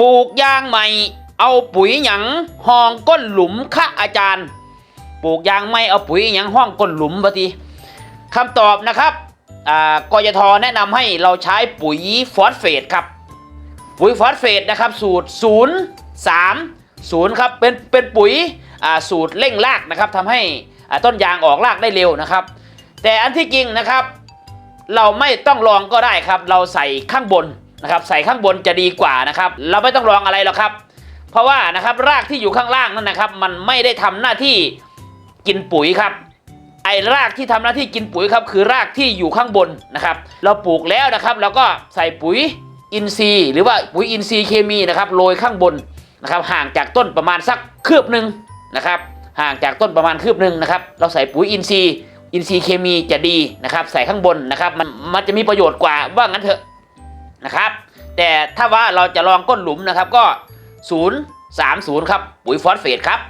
ปลูกยางใหม่ เอาปุ๋ยหยังห้องก้นหลุมค่ะอาจารย์ ปลูกยางไม่เอาปุ๋ยหยังห้องก้นหลุมปฏิคำตอบนะครับอ่ากยทแนะนำให้เราใช้ปุ๋ยฟอสเฟตครับ ปุ๋ยฟอสเฟตนะครับ สูตร 0 3 0ครับเป็นเป็นปุ๋ยอ่าสูตรเร่งรากนะครับทำให้อ่าต้นยางออกรากได้เร็วนะครับ แต่อันที่จริงนะครับ เราไม่ต้องลองก็ได้ครับ เราใส่ข้างบน นะครับใส่ข้างบนจะดีกว่านะครับ เราไม่ต้องลองอะไรหรอกครับ เพราะว่านะครับรากที่อยู่ข้างล่างนั่นนะครับ มันไม่ได้ทำหน้าที่กินปุ๋ยครับ ไอ้รากที่ทำหน้าที่กินปุ๋ยครับคือรากที่อยู่ข้างบนนะครับ เราปลูกแล้วนะครับเราก็ใส่ปุ๋ยอินทรีย์หรือว่าปุ๋ยอินทรีย์เคมีนะครับโรยข้างบนนะครับ ห่างจากต้นประมาณสักคืบหนึ่งนะครับ ห่างจากต้นประมาณคืบหนึ่งนะครับ เราใส่ปุ๋ยอินทรีย์อินทรีย์เคมีจะดีนะครับ ใส่ข้างบนนะครับ มันมันจะมีประโยชน์กว่าว่างั้นเถอะ นะครับ แต่ถ้าว่าเราจะลองก้นหลุมนะครับก็ 0 3 0 ครับปุ๋ยฟอสเฟตครับ